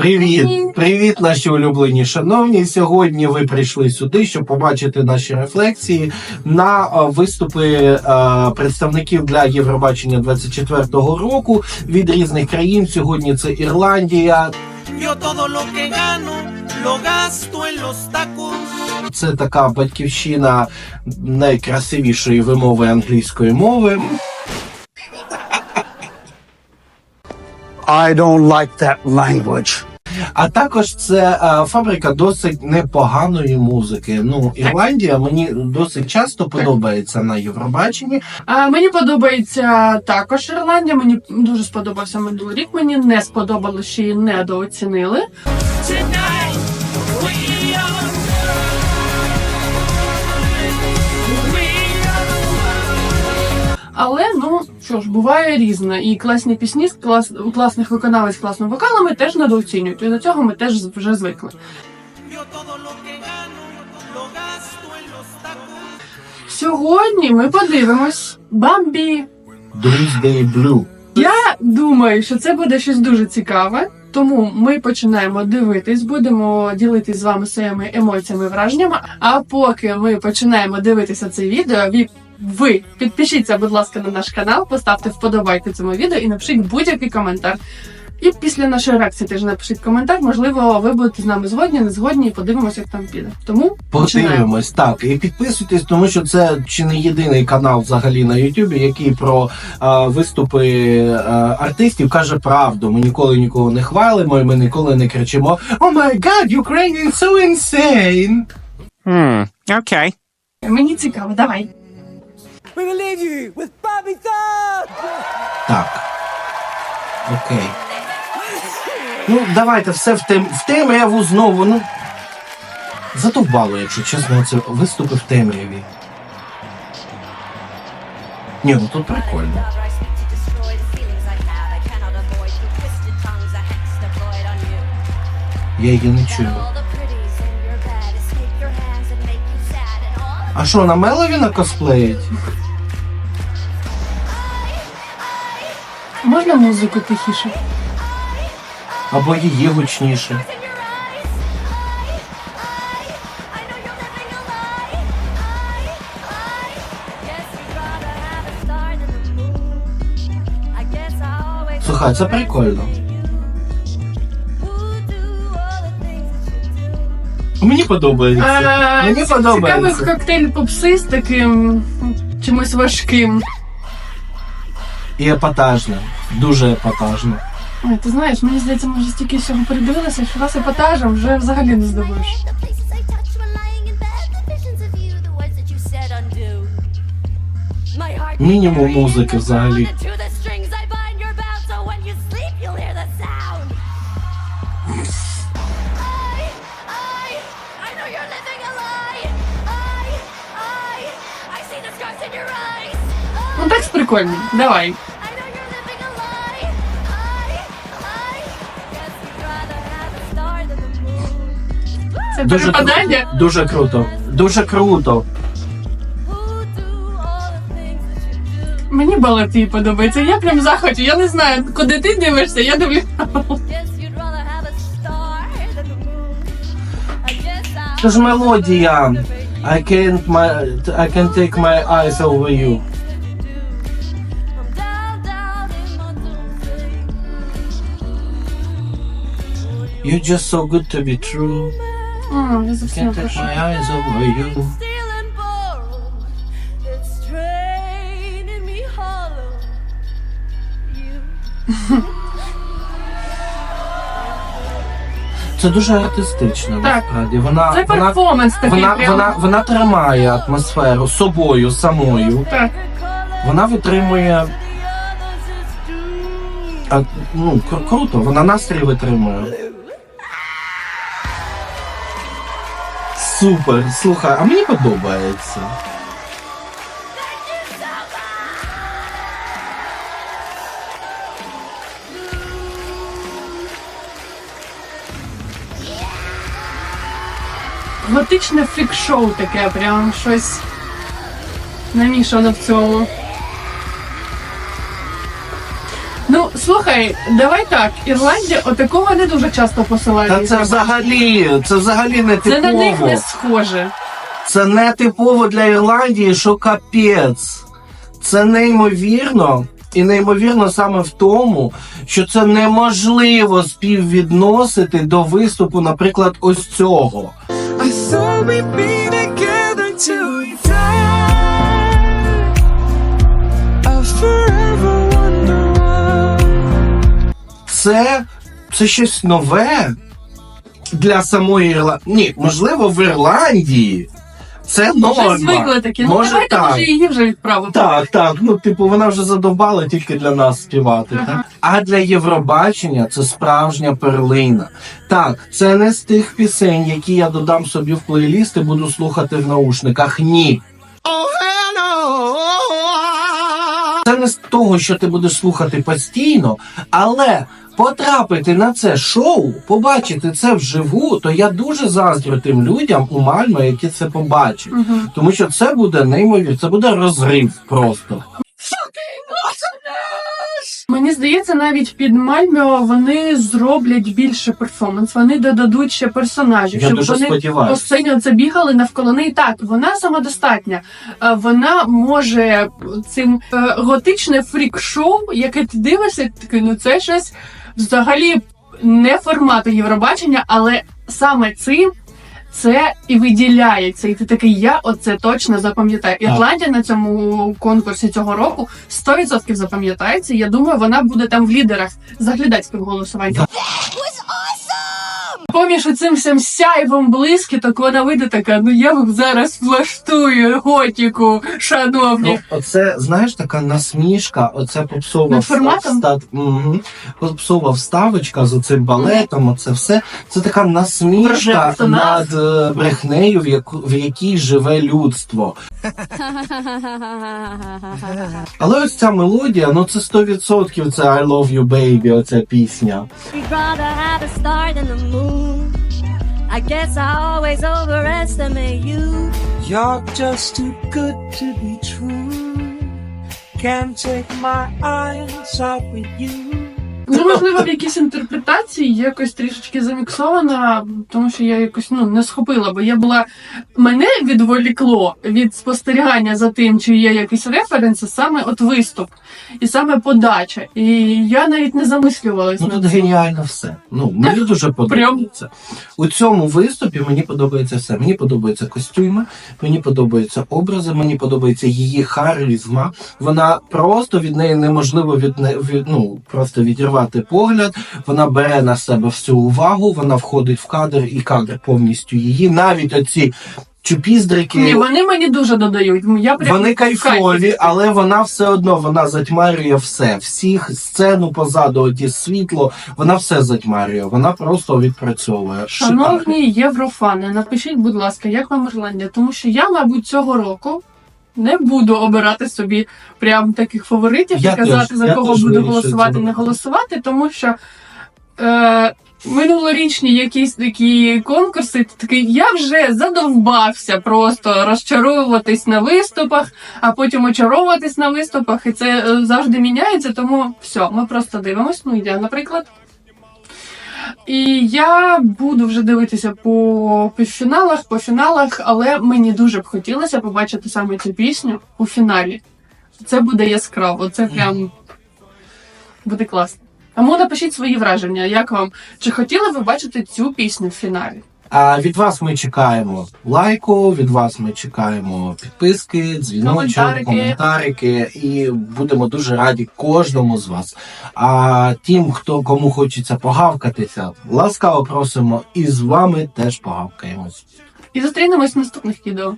Привіт, привіт, наші улюблені шановні. Сьогодні ви прийшли сюди, щоб побачити наші рефлексії на е, виступи е, представників для Євробачення 24-го року від різних країн. Сьогодні це Ірландія. Це така батьківщина найкрасивішої вимови англійської мови. I don't like that language. А також це а, фабрика досить непоганої музики. Ну, Ірландія мені досить часто подобається на Євробаченні. А, мені подобається також Ірландія. Мені дуже сподобався минулий рік. Мені не сподобалося, що її недооцінили. Але ну що ж, буває різне. І класні пісні з клас, класних виконавець з класними вокалами теж недооцінюють. І до цього ми теж вже звикли. Сьогодні ми подивимось Бамбі. Doomsday Blue. Я думаю, що це буде щось дуже цікаве. Тому ми починаємо дивитись, будемо ділитись з вами своїми емоціями, враженнями. А поки ми починаємо дивитися це відео, ви, ви підпишіться, будь ласка, на наш канал, поставте вподобайки цьому відео і напишіть будь-який коментар. І після нашої реакції теж напишіть коментар. Можливо, ви будете з нами згодні, не згодні, і подивимося, як там піде. Тому починаємо. Подивимось, так. І підписуйтесь, тому що це чи не єдиний канал взагалі на Ютубі, який про е, виступи е, артистів каже правду. Ми ніколи нікого не хвалимо, і ми ніколи не кричимо Oh my god, Ukraine is so insane! Okay. Мені цікаво, давай. We will leave you with Bobby Thug. Так. Окей. Ну, давайте все в, тем... в темряву знову. Ну. Задовбало, якщо чесно, це виступи в темряві. Ні, ну тут прикольно. Я її не чую. All the pretties in your the moon. I guess I always Слухай, це прикольно. Мені подобається. Мені ц- Цікавий подобається. коктейль попси з таким чимось важким. І епатажне. Дуже епатажне. Ой, ти знаєш, мені здається, ми вже стільки всього передивилися, що вас епатажем вже взагалі не здобуєш. The places I touch when lying in Це Дуже перепадання. круто. Дуже круто. Дуже круто. Мені балет її подобається. Я прям в захваті. Я не знаю, куди ти дивишся, я дивлюся. Це ж мелодія. I can't my I can't take my eyes over you. You're just so good to be true. М, Я зовсім Can't take прошу. my eyes over you. Steal and borrow. It's draining me hollow. You Це дуже артистично, Так. насправді. Вона, Це вона, перформанс такий вона, прям. вона, вона тримає атмосферу собою, самою. Так. Вона витримує. А, ну, кру- круто, вона настрій витримує. Супер, слухай, а мені подобається. Готичне фрік-шоу таке, прям щось намішано в цьому. Слухай, давай так. Ірландія отакого не дуже часто посилає. Та це взагалі, це взагалі не типово. Це на них не схоже. Це не типово для Ірландії, що капець. Це неймовірно. І неймовірно саме в тому, що це неможливо співвідносити до виступу, наприклад, ось цього. I thought we'd Це, це щось нове для самої Ірландії. Ні, можливо, в Ірландії це Вже норма. звикли такі. Ну Може, давайте так. може її вже відправимо. Так, так. Ну, типу, вона вже задовбала тільки для нас співати. Ага. Так? А для Євробачення це справжня перлина. Так, це не з тих пісень, які я додам собі в плейліст і буду слухати в наушниках. Ні. Це не з того, що ти будеш слухати постійно, але потрапити на це шоу, побачити це вживу, то я дуже заздрю тим людям у Мальмо, які це побачать. Тому що це буде неймовірно, це буде розрив просто. Здається, навіть під Мальмео вони зроблять більше перформанс. Вони додадуть ще персонажів, Я щоб дуже вони по сподіваюся. сцені оце бігали навколо неї. Так, вона самодостатня. Е, Вона може цим е, готичне фрік-шоу, яке ти дивишся, такий, ну це щось взагалі не формату Євробачення, але саме цим. Це і виділяється, і ти такий, я оце точно запам'ятаю. Ірландія на цьому конкурсі цього року 100% запам'ятається. Я думаю, вона буде там в лідерах за глядацьким голосуванням. Поміж цим всім сяйвом блискіток вона вийде така, ну я вам зараз влаштую готіку, шановні. Ну, оце, знаєш, така насмішка, оце попсова вста- попсова вставочка з оцим балетом, оце все. Це така насмішка над е, брехнею, в, яку, в якій живе людство. Але ось ця мелодія, ну це 100% це I love you, baby, оця пісня. We'd rather have a star than the moon. I guess I always overestimate you. You're just too good to be true. Can't take my eyes off with you. Ну, можливо, в якійсь інтерпретації якось трішечки заміксована, тому що я якось ну не схопила, бо я була мене відволікло від спостерігання за тим, чи є якісь референси, саме от виступ і саме подача. І я навіть не замислювалась Ну над тут цим. геніально все. Ну мені дуже подобається. У цьому виступі мені подобається все. Мені подобаються костюми, мені подобаються образи, мені подобається її харизма. Вона просто від неї неможливо від, від ну просто відірвати погляд. Вона бере на себе всю увагу, вона входить в кадр і кадр повністю її. Навіть оці чупіздрики. Ні, вони мені дуже додають. Я прям Вони кайфові, але вона все одно вона затьмарює все. Всіх сцену позаду, оті світло, вона все затьмарює. Вона просто відпрацьовує. Шикарно. Шановні єврофани, напишіть, будь ласка, як вам Ірландія? Тому що я, мабуть, цього року не буду обирати собі прям таких фаворитів Я і казати, теж, за я кого буду голосувати, не голосувати, тому що. Е, Минулорічні якісь такі конкурси, такий, я вже задовбався просто розчаровуватись на виступах, а потім очаровуватись на виступах, і це е, завжди міняється. Тому все, ми просто дивимось. Ну я, наприклад. І я буду вже дивитися по півфіналах, по фіналах, але мені дуже б хотілося побачити саме цю пісню у фіналі. Це буде яскраво, це прям буде класно. Тому напишіть свої враження, як вам чи хотіли ви бачити цю пісню в фіналі? А від вас ми чекаємо лайку, від вас ми чекаємо підписки, дзвіночок, Коментарики. коментарики, і будемо дуже раді кожному з вас. А тим, хто кому хочеться погавкатися, ласкаво просимо і з вами теж погавкаємось. І зустрінемось в наступних відео.